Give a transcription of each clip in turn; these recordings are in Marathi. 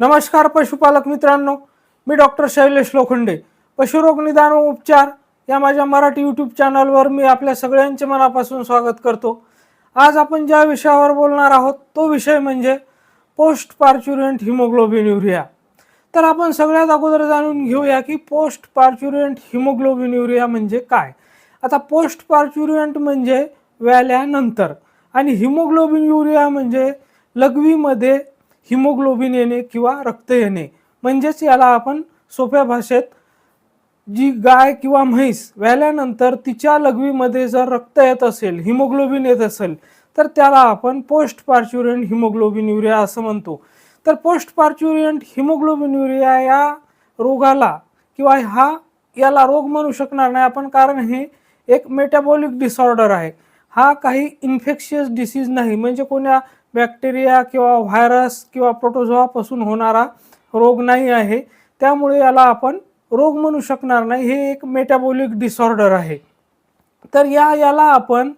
नमस्कार पशुपालक मित्रांनो. मी डॉक्टर शैलेश लोखंडे. पशुरोग निदान व उपचार या माझ्या मराठी यूट्यूब चॅनलवर मी आपल्या सगळ्यांचे मनापासून स्वागत करतो. आज आपण ज्या विषयावर बोलणार आहोत तो विषय म्हणजे पोस्ट पार्च्युरियंट हिमोग्लोबिन युरिया तर आपण सगळ्यात अगोदर जाणून घेऊया की पोस्ट पार्च्युरियंट हिमोग्लोबिन युरिया म्हणजे काय? आता पोस्ट पार्च्युरियंट म्हणजे व्याल्यानंतर आणि हिमोग्लोबिन युरिया म्हणजे लघवीमध्ये हिमोग्लोबिन येणे किंवा रक्त येणे. म्हणजेच याला आपण सोप्या भाषेत जी गाय किंवा म्हैस व्याल्यानंतर तिच्या लघवीमध्ये जर रक्त येत असेल हिमोग्लोबिन येत असेल तर त्याला आपण पोस्ट पार्च्युरियंट हिमोग्लोबिन युरिया असं म्हणतो. तर पोस्ट पार्च्युरियंट हिमोग्लोबिन युरिया या रोगाला किंवा हा याला रोग म्हणू शकणार नाही. आपण कारण हे एक मेटाबॉलिक डिसऑर्डर आहे. हा काही इन्फेक्शियस डिसीज नाही. म्हणजे कोण्या बॅक्टेरिया किंवा व्हायरस किंवा प्रोटोझोआपासून होणारा रोग नाही आहे. त्यामुळे याला आपण रोग म्हणू शकणार नाही. हे एक मेटाबॉलिक डिसऑर्डर आहे. तर या याला आपण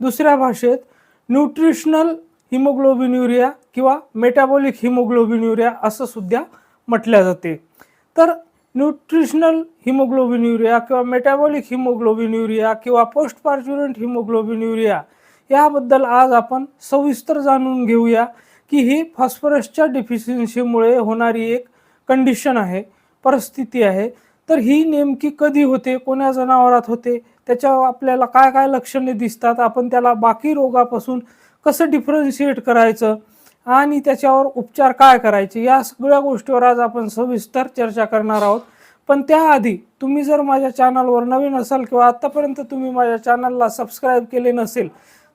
दुसऱ्या भाषेत न्यूट्रिशनल हिमोग्लोबिन युरिया किंवा मेटाबॉलिक हिमोग्लोबिन युरिया असं सुद्धा म्हटल्या जाते. तर न्यूट्रिशनल हिमोग्लोबिन युरिया किंवा मेटाबॉलिक हिमोग्लोबिन युरिया किंवा पोस्ट पार्च्युरंट हिमोग्लोबिन युरिया याबद्दल आज आपण सविस्तर जाणून घेऊया की ही फॉस्फरसच्या डिफिशियन्सीमुळे होणारी एक कंडिशन आहे परिस्थिती आहे. तर ही नेमकी कधी होते कोण्या जनावरात होते त्याच्यावर आपल्याला काय काय लक्षणे दिसतात आपण त्याला बाकी रोगापासून कसं डिफरन्शिएट करायचं आणि त्याच्यावर उपचार काय करायचे या सगळ्या गोष्टीवर आज आपण सविस्तर चर्चा करणार आहोत. पण त्याआधी तुम्ही जर माझ्या चॅनलवर नवीन असाल किंवा आत्तापर्यंत तुम्ही माझ्या चॅनलला सबस्क्राईब केले नसेल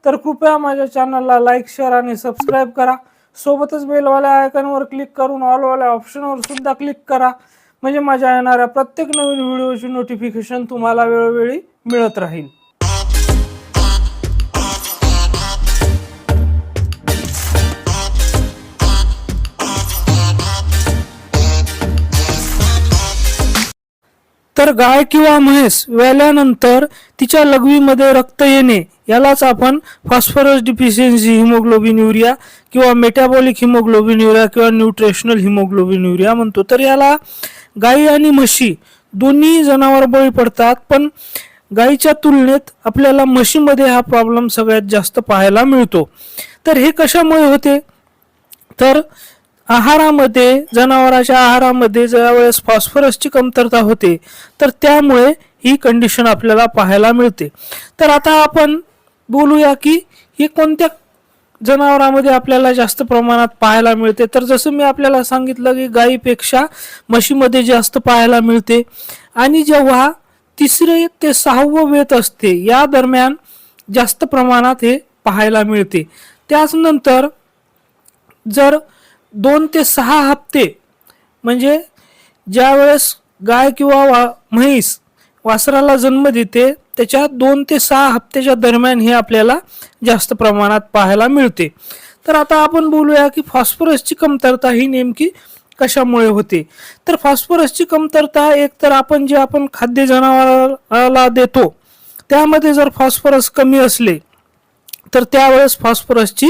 तर कृपया माझ्या चॅनलला लाईक शेअर आणि सबस्क्राईब करा. सोबतच बेलवाल्या आयकॉनवर क्लिक करून ऑलवाल्या ऑप्शनवर सुद्धा क्लिक करा. म्हणजे माझ्या येणाऱ्या प्रत्येक नवीन व्हिडिओची नोटिफिकेशन तुम्हाला वेळोवेळी मिळत राहील. तर गाय किंवा म्हैस व्याल्यानंतर तिच्या लघवीमध्ये रक्त येणे यालाच आपण फॉस्फरस डिफिशियन्सी हिमोग्लोबिन युरिया किंवा मेटाबॉलिक हिमोग्लोबिन युरिया किंवा न्यूट्रिशनल हिमोग्लोबिन युरिया म्हणतो. तर याला गाई आणि म्हशी दोन्ही जनावर बळी पडतात पण गाईच्या तुलनेत आपल्याला म्हशीमध्ये हा प्रॉब्लेम सगळ्यात जास्त पाहायला मिळतो. तर हे कशामुळे होते? तर आहारामध्ये जनावरांच्या आहारामध्ये ज्यावेळेस फॉस्फरसची कमतरता होते तर त्यामुळे ही कंडिशन आपल्याला पाहायला मिळते. तर आता आपण बोलूया की ही कोणत्या जनावरांमध्ये आपल्याला जास्त प्रमाणात पाहायला मिळते? तर जसं मी आपल्याला सांगितलं की गायीपेक्षा म्हशीमध्ये जास्त पाहायला मिळते. आणि जेव्हा तिसरे ते सहावं वेत असते या दरम्यान जास्त प्रमाणात हे पाहायला मिळते. त्याचनंतर जर दोन ते सहा हप्ते म्हणजे ज्यावेळेस गाय किंवा वा म्हैस वासराला जन्म देते त्याच्या दोन ते सहा हप्त्याच्या दरम्यान हे आपल्याला जास्त प्रमाणात पाहायला मिळते. तर आता आपण बोलूया की फॉस्फरसची कमतरता ही नेमकी कशामुळे होते? तर फॉस्फरसची कमतरता एक तर आपण जे आपण खाद्य जनावराला देतो त्यामध्ये जर फॉस्फरस कमी असले तर त्यावेळेस फॉस्फरसची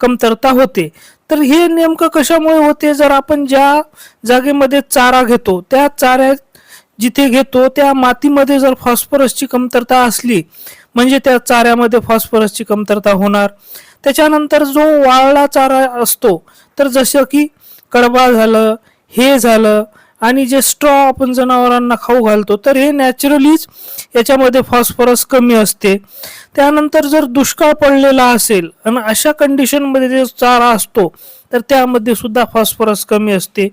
कमतरता होते. तर हे नेमकं कशामुळे होते? जर आपण ज्या जागेमध्ये चारा घेतो त्या चाऱ्यात जिथे घेतो त्या मातीमध्ये जर फॉस्फरसची कमतरता असली म्हणजे त्या चाऱ्यामध्ये फॉस्फरसची कमतरता होणार. त्याच्यानंतर जो वाळला चारा असतो तर जसं की कडबा झालं हे झालं आणि जे स्ट्रॉ आपण जनावरांना खाऊ घालतो तर हे नॅचरलीच याच्यामध्ये फॉस्फरस कमी असते. त्यानंतर जर दुष्काळ पडलेला असेल आणि अशा कंडिशनमध्ये जे चारा असतो तर त्यामध्ये सुद्धा फॉस्फरस कमी असते.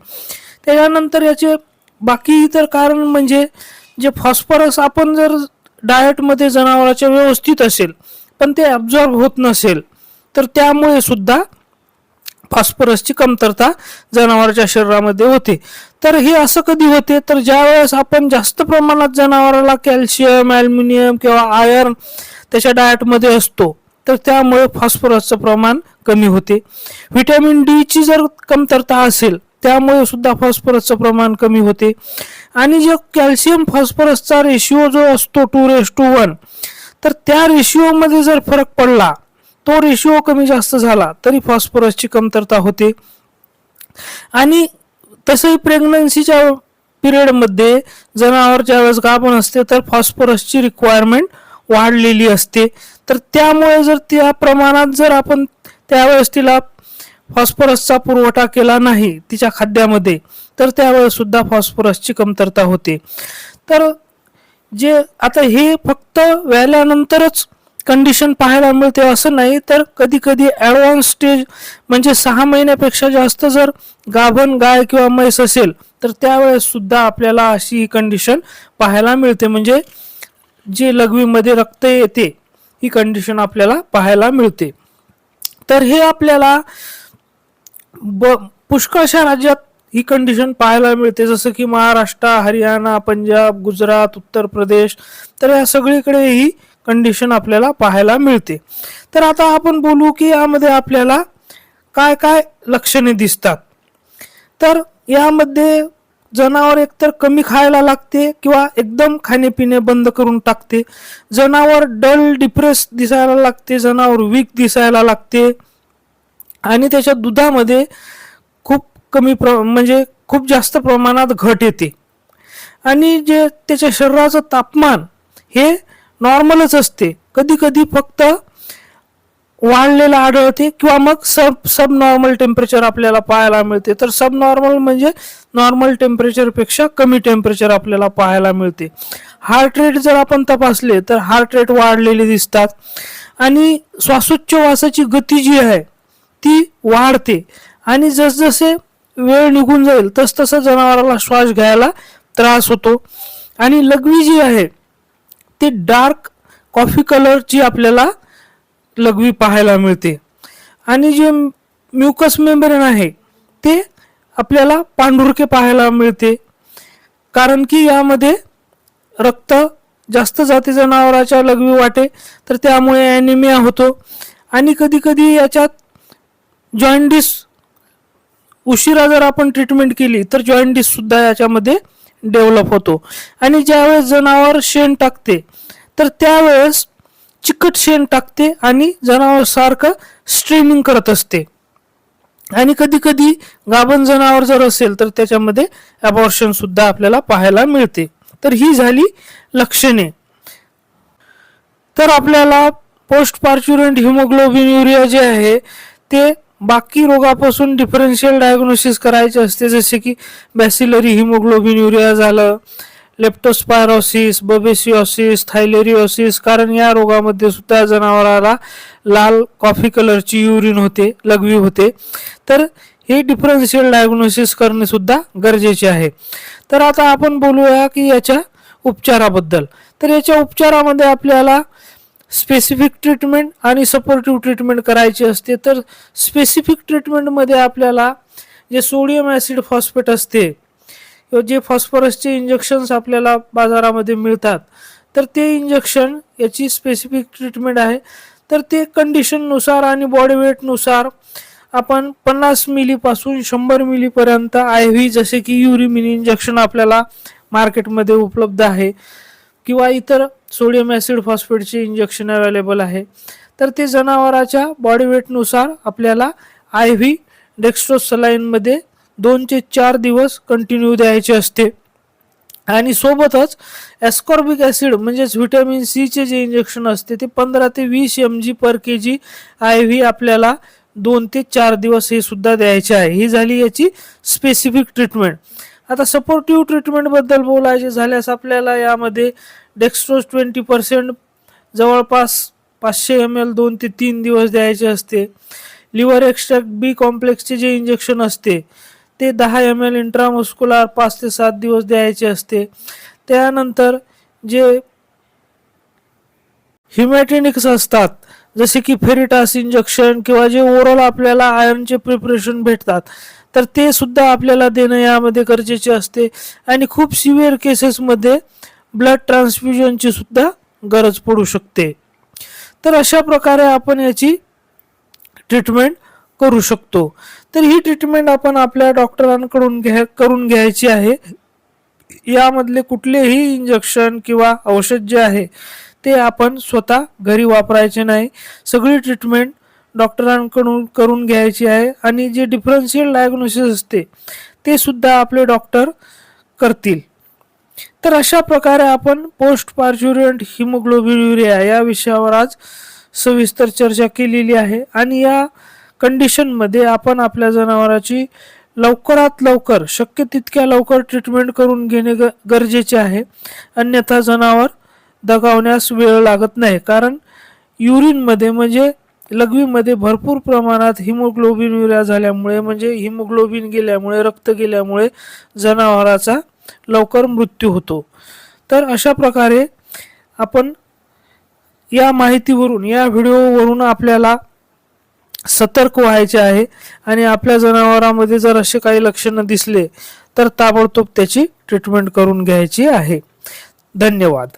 त्याच्यानंतर याचे बाकी इतर कारण म्हणजे जे फॉस्फरस आपण जर डाएटमध्ये जनावराच्या व्यवस्थित असेल पण ते ॲब्झॉर्ब होत नसेल तर त्यामुळे सुद्धा फॉस्फरसची कमतरता जनावराच्या शरीरामध्ये होते. तर हे असं कधी होते? तर ज्या वेळेस आपण जास्त प्रमाणात जनावराला कॅल्शियम ॲल्युमिनियम किंवा आयर्न त्याच्या डाएटमध्ये असतो तर त्यामुळे फॉस्फरसचं प्रमाण कमी होते. व्हिटॅमिन डीची जर कमतरता असेल त्यामुळे सुद्धा फॉस्फरसचं प्रमाण कमी होते. आणि जो कॅल्शियम फॉस्फरसचा रेशिओ जो असतो टू रेस टू वन तर त्या रेशिओमध्ये जर फरक पडला तो रेशिओ कमी जास्त झाला तरी फॉस्फरसची कमतरता होते. आणि तसंही प्रेग्नन्सीच्या पिरियडमध्ये जनावर ज्यावेळेस गाभण असते तर फॉस्फरसची रिक्वायरमेंट वाढलेली असते. तर त्यामुळे जर त्या प्रमाणात जर आपण त्यावेळेस तिला फॉस्फरसचा पुरवठा केला नाही तिच्या खाद्यामध्ये तर त्यावेळेस सुद्धा फॉस्फरसची कमतरता होते. तर जे आता हे फक्त व्याल्यानंतरच कंडिशन पाहायला मिळते असं नाही तर कधी कधी ॲडव्हान्स स्टेज म्हणजे सहा महिन्यापेक्षा जास्त जर गाभण गाय किंवा म्हैस असेल तर त्यावेळेस सुद्धा आपल्याला अशी ही कंडिशन पाहायला मिळते. म्हणजे जे लघवीमध्ये रक्त येते ही कंडिशन आपल्याला पाहायला मिळते. तर हे आपल्याला ब पुष्कळशा राज्यात ही कंडिशन पाहायला मिळते. जसं की महाराष्ट्र हरियाणा पंजाब गुजरात उत्तर प्रदेश तर या सगळीकडे ही कंडिशन आपल्याला पाहायला मिळते. तर आता आपण बोलू की यामध्ये आपल्याला काय काय लक्षणे दिसतात. तर यामध्ये जनावर एकतर कमी खायला लागते किंवा एकदम खाणेपिणे बंद करून टाकते. जनावर डल डिप्रेस दिसायला लागते जनावर वीक दिसायला लागते. आणि त्याच्या दुधामध्ये कमी प्र म्हणजे खूप जास्त प्रमाणात घट येते. आणि जे त्याच्या शरीराचं तापमान हे नॉर्मलच असते. कधी कधी फक्त वाढलेलं आढळते किंवा मग सब सब नॉर्मल टेम्परेचर आपल्याला पाहायला मिळते. तर सब नॉर्मल म्हणजे नॉर्मल टेम्परेचरपेक्षा कमी टेम्परेचर आपल्याला पाहायला मिळते. हार्ट रेट जर आपण तपासले तर हार्ट रेट वाढलेले दिसतात. आणि श्वासोच्छवासाची गती जी आहे ती वाढते. आणि जसजसे वेळ निघून जाईल तसतसं जनावराला श्वास घ्यायला त्रास होतो. आणि लघवी जी आहे ती डार्क कॉफी कलरची आपल्याला लघवी पाहायला मिळते. आणि जे म्युकस मेंबरेन आहे ते आपल्याला पांढुरके पाहायला मिळते. कारण की यामध्ये रक्त जास्त जाते जनावराच्या लघवी वाटे तर त्यामुळे ॲनिमिया होतो. आणि कधी कधी याच्यात जॉइंडिस उशिरा जर आपण ट्रीटमेंट केली तर जॉईंडिस सुद्धा याच्यामध्ये डेव्हलप होतो. आणि ज्यावेळेस जनावर शेण टाकते तर त्यावेळेस चिकट शेण टाकते आणि जनावर सारखं स्ट्रेनिंग करत असते. आणि कधी कधी गाभण जनावर जर असेल तर त्याच्यामध्ये अबॉर्शन सुद्धा आपल्याला पाहायला मिळते. तर ही झाली लक्षणे. तर आपल्याला पोस्ट पार्च्युरंट हिमोग्लोबिन युरिया जे आहे ते बाकी रोगापासून डिफरन्शियल डायग्नोसिस करायचे असते जसे की बॅसिलरी हिमोग्लोबिन युरिया झालं लेप्टोस्पायरोसिस बबेसिओसिस थायलेरिओसिस कारण या रोगामध्ये सुद्धा जनावराला लाल कॉफी कलरची युरिन होते लघवी होते. तर हे डिफरन्शियल डायग्नोसिस करणे सुद्धा गरजेचे आहे. तर आता आपण बोलूया की याच्या उपचाराबद्दल. तर याच्या उपचारामध्ये आपल्याला स्पेसिफिक ट्रीटमेंट आणि सपोर्टिव्ह ट्रीटमेंट करायची असते तर स्पेसिफिक ट्रीटमेंटमध्ये आपल्याला जे सोडियम ॲसिड फॉस्फेट असते किंवा जे फॉस्फरसचे इंजेक्शन्स आपल्याला बाजारामध्ये मिळतात तर ते इंजेक्शन याची स्पेसिफिक ट्रीटमेंट आहे. तर ते कंडिशननुसार आणि बॉडी वेटनुसार आपण पन्नास मिलीपासून शंभर मिलीपर्यंत आय व्ही जसे की युरिमिन इंजेक्शन आपल्याला मार्केटमध्ये उपलब्ध आहे. किंवा इतर सोडियम ॲसिड फॉस्फेटचे इंजेक्शन अवेलेबल आहे. तर ते जनावराच्या बॉडी वेटनुसार आपल्याला आय व्ही डेक्स्ट्रोसलाईनमध्ये दोन ते चार दिवस कंटिन्यू द्यायचे असते. आणि सोबतच एस्कॉर्बिक ॲसिड म्हणजेच व्हिटॅमिन सीचे जे इंजेक्शन असते ते पंधरा ते वीस M G per K G I V आपल्याला दोन ते चार दिवस हे सुद्धा द्यायचे आहे. ही झाली याची स्पेसिफिक ट्रीटमेंट आता सपोर्टिव्ह ट्रीटमेंटबद्दल बोलायचे झाल्यास आपल्याला यामध्ये डेक्स्ट्रोज ट्वेंटी पर्सेंट जवळपास पाचशे एम एल दोन ते तीन दिवस द्यायचे असते. लिव्हर एक्स्ट्रॅक्ट बी कॉम्प्लेक्सचे जे इंजेक्शन असते ते दहा एम एल इंट्रामस्कुलार पाच ते सात दिवस द्यायचे असते. त्यानंतर जे हिमॅटेनिक्स असतात जसे की फेरिटास इंजेक्शन किंवा जे ओरल आपल्याला आयर्नचे प्रिपरेशन भेटतात तर ते सुद्धा आपल्याला देणं यामध्ये गरजेचे असते. आणि खूप सिव्हिअर केसेसमध्ये ब्लड ट्रान्सफ्युजनची सुद्धा गरज पडू शकते. तर अशा प्रकारे आपण याची ट्रीटमेंट करू शकतो. तर ही ट्रीटमेंट आपण आपल्या डॉक्टरांकडून घ्या करून घ्यायची आहे. यामधले कुठलेही इंजेक्शन किंवा औषध जे आहे ते आपण स्वतः घरी वापरायचे नाही. सगळी ट्रीटमेंट डॉक्टरांकडून करून घ्यायची आहे आणि जे डिफरन्शियल डायग्नोसिस असते ते सुद्धा आपले डॉक्टर करतील. तर अशा प्रकारे आपण पोस्ट पार्च्युरियंट हिमोग्लोबिन या विषयावर आज सविस्तर चर्चा केलेली आहे आणि या कंडिशनमध्ये आपण आपल्या जनावराची लवकरात लवकर शक्य तितक्या लवकर ट्रीटमेंट करून घेणे ग गरजेचे आहे. अन्यथा जनावर दगावण्यास वेळ लागत नाही. कारण युरिनमध्ये म्हणजे लघवीमध्ये भरपूर प्रमाणात हिमोग्लोबिन युरिया झाल्यामुळे म्हणजे हिमोग्लोबिन गेल्यामुळे रक्त गेल्यामुळे जनावराचा लवकर मृत्यू होतो. तर अशा प्रकारे आपण या माहितीवरून या व्हिडिओवरून आपल्याला सतर्क व्हायचे आहे आणि आपल्या जनावरांमध्ये जर असे काही लक्षणं दिसले तर ताबडतोब त्याची ट्रीटमेंट करून घ्यायची आहे. धन्यवाद.